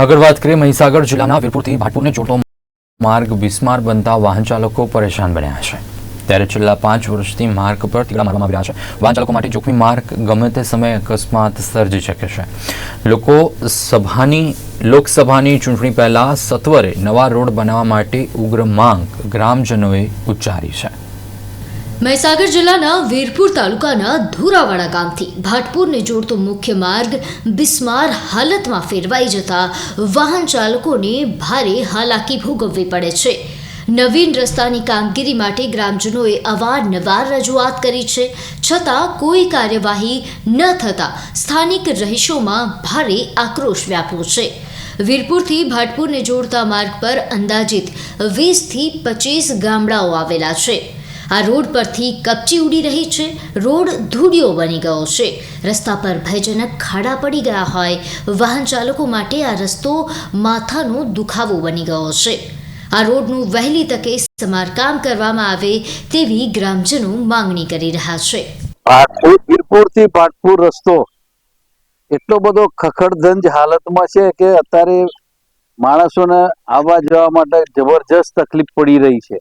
આગળ વાત કરીએ મહીસાગર જિલ્લાના વીરપુરથી ભાટપુરને જોડતો માર્ગ બિસ્માર બનતા વાહન ચાલકો પરેશાન બન્યા છે. ત્યારે છેલ્લા પાંચ વર્ષથી માર્ગ પર તીડા મારવામાં આવી રહ્યા છે. વાહન ચાલકો માટે જોખમી માર્ગ ગમે તે સમયે અકસ્માત સર્જી શકે છે. લોકો સભાની, લોકસભાની ચૂંટણી પહેલા સત્વરે નવા રોડ બનાવવા માટે ઉગ્ર માંગ ગ્રામજનોએ ઉચ્ચારી છે. મહીસાગર જિલ્લાના વીરપુર તાલુકાના ધુરાવાડા ગામથી ભાટપુરને જોડતો મુખ્ય માર્ગ બિસ્માર હાલતમાં ફેરવાઈ જતા વાહન ચાલકોને ભારે હાલાકી ભોગવવી પડે છે. નવીન રસ્તાની કામગીરી માટે ગ્રામજનોએ અવારનવાર રજૂઆત કરી છે. છતાં કોઈ કાર્યવાહી ન થતાં સ્થાનિક રહીશોમાં ભારે આક્રોશ વ્યાપ્યો છે. વીરપુરથી ભાટપુરને જોડતા માર્ગ પર અંદાજિત વીસથી પચીસ ગામડાઓ આવેલા છે. આ રોડ પરથી કપચી ઉડી રહી છે. રોડ ધૂળિયો બની ગયો છે. રસ્તા પર ભયજનક ખાડા પડી ગયા હોય. વાહન ચાલકો માટે આ રસ્તો માથાનો દુખાવો બની ગયો છે. આ રોડનું વહેલી તકે સમારકામ કરવામાં આવે તેવી ગ્રામજનો માંગણી કરી રહ્યા છે. ભાટપુર વીરપુર રસ્તો. એટલો બધો ખખડધંજ હાલતમાં છે કે અત્યારે માણસોને આવવા જવા માટે જબરજસ્ત તકલીફ પડી રહી છે.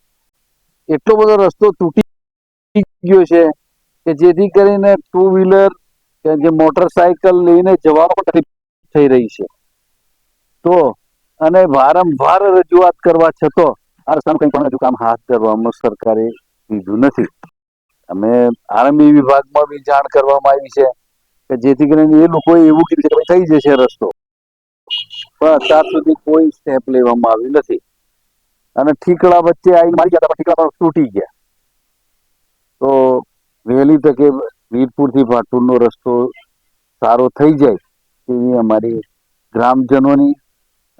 એટલો બધો રસ્તો તૂટી ગયો છે કે જેથી કરીને ટુ વ્હીલર કે મોટરસાયકલ લઈને જવામાં થઈ રહી છે. તો અને વારંવાર રજૂઆત કરવા છતાં આ રસ્તાનું કંઈ પણ હજુ કામ હાથ ધરવામાં સરકારે લીધું નથી. અમે આર્મી વિભાગમાં બી જાણ કરવામાં આવી છે કે જેથી કરીને એ લોકોએ એવું કીધું છે કે થઈ જશે રસ્તો. પણ અત્યાર સુધી કોઈ સ્ટેપ લેવામાં આવ્યું નથી. અને ઠીકડા વચ્ચે આવી મારી ગયા હતા, ઠીકડા પણ તૂટી ગયા. તો વહેલી તકે વીરપુરથી ભાટુરનો રસ્તો સારો થઈ જાય એવી અમારી ગ્રામજનોની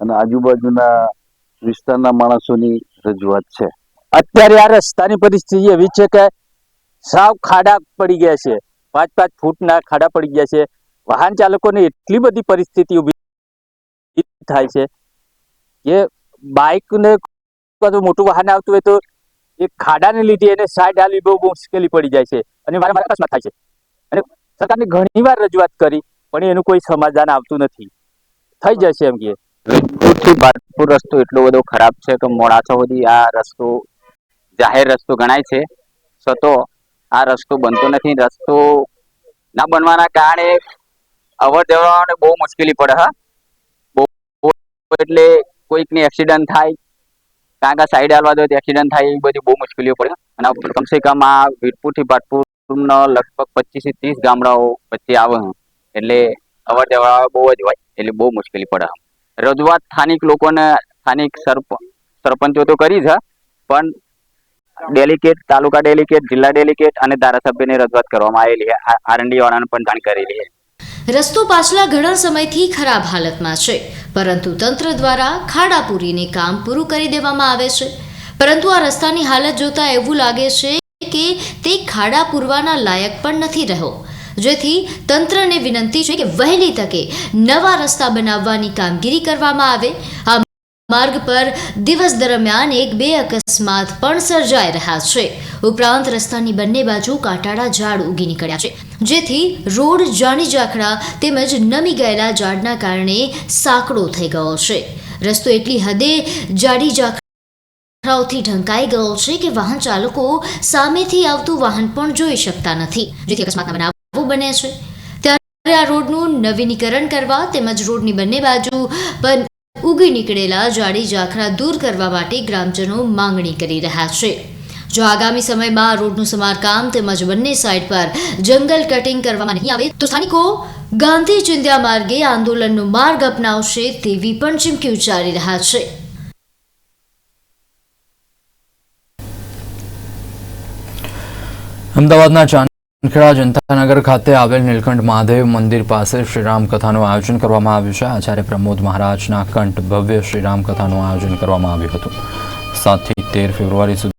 અને આજુબાજુના વિસ્તારના માણસોની રજૂઆત છે. અત્યારે આ રસ્તાની પરિસ્થિતિ એવી છે કે સાવ ખાડા પડી ગયા છે. પાંચ પાંચ ફૂટના ખાડા પડી ગયા છે. વાહન ચાલકોને એટલી બધી પરિસ્થિતિ ઊભી થાય છે કે બાઇક ને મોટું વાહન આવતું હોય તો એ ખાડાને લીધે એને સાઈડ આલી બહુ મુશ્કેલી પડી જાય છે અને વારંવાર અકસ્માત થાય છે. અને સરકારને ઘણી વાર રજૂઆત કરી, પણ એનું કોઈ સમાધાન આવતું નથી. થઈ જશે એમ કે. વીરપુરથી ભાટપુર રસ્તો એટલો બધો ખરાબ છે કે મોડાસા સુધી આ રસ્તો, જાહેર રસ્તો ગણાય છે. છતાં આ રસ્તો બનતો નથી. રસ્તો ના બનવાના કારણે અવર જવરને બહુ મુશ્કેલી પડે, હા. બહુ એટલે કોઈકને એક્સિડન્ટ થાય કારણ કે સાઈડ હાલવા જોઈએ એક્સિડન્ટ થાય એવી બધી બહુ મુશ્કેલીઓ પડે. અને કમસે કમ આ વીરપુરથી ભાટપુરનો લગભગ પચીસથી ત્રીસ ગામડાઓ વચ્ચે આવે એટલે અવર જવર બહુ જ હોય, એટલે બહુ મુશ્કેલી પડે રજૂઆત સ્થાનિક લોકોને, સ્થાનિક સરપ, સરપંચો તો કરી છે, પણ ડેલિકેટ તાલુકા ડેલિકેટ જિલ્લા ડેલિકેટ અને ધારાસભ્યની રજૂઆત કરવામાં આવેલી છે. આરએનડી વાળાને પણ જાણ કરેલી છે. રસ્તો પાછલા ઘણા સમયથી ખરાબ હાલતમાં છે. પરંતુ તંત્ર દ્વારા ખાડા પૂરીને કામ પૂરું કરી દેવામાં આવે છે. પરંતુ આ રસ્તાની હાલત જોતા એવું લાગે છે કે તે ખાડા પૂરવાના લાયક પણ નથી રહ્યો. જેથી તંત્રને વિનંતી છે કે વહેલી તકે નવા રસ્તા બનાવવાની કામગીરી કરવામાં આવે. આ માર્ગ પર દિવસ દરમિયાન એક બે અકસ્માત પણ સર્જાઈ રહ્યા છે. ઉપરાંત રસ્તાની બંને બાજુ કાંટાળા ઝાડ ઉગી નીકળ્યા છે, જેથી રોડ જાણી જાખડા તેમજ નમી ગયેલા ઝાડના કારણે સાંકડો થઈ ગયો છે. રસ્તો એટલી હદે જાડી જાખડાઓથી ઢંકાઈ ગયો છે કે વાહન ચાલકો સામેથી આવતું વાહન પણ જોઈ શકતા નથી, જેથી અકસ્માતના બનાવો બને છે. ત્યારે આ રોડનું નવીનીકરણ કરવા તેમજ રોડની બંને બાજુ ઉગી નીકળેલા જાડી ઝાખરા દૂર કરવા માટે ગ્રામજનો માંગણી કરી રહ્યા છે. જો આગામી સમયમાં રોડનું સમારકામ તેમજ બંને સાઇડ પર જંગલ કટિંગ કરવામાં નહીં આવે, તો સ્થાનિકો ગાંધી ચિંધ્યા માર્ગે આંદોલનનો માર્ગ અપનાવશે તેવી પણ ચીમકી ઉચ્ચારી રહ્યા છે. અમદાવાદના ચાંદખેડા જનતાનગર ખાતે આવેલ નીલકંઠ મહાદેવ મંદિર પાસે શ્રીરામકથાનું આયોજન કરવામાં આવ્યું છે. આચાર્ય પ્રમોદ મહારાજના કંઠ ભવ્ય શ્રીરામકથાનું આયોજન કરવામાં આવ્યું હતું. સાતથી તેર ફેબ્રુઆરી સુધી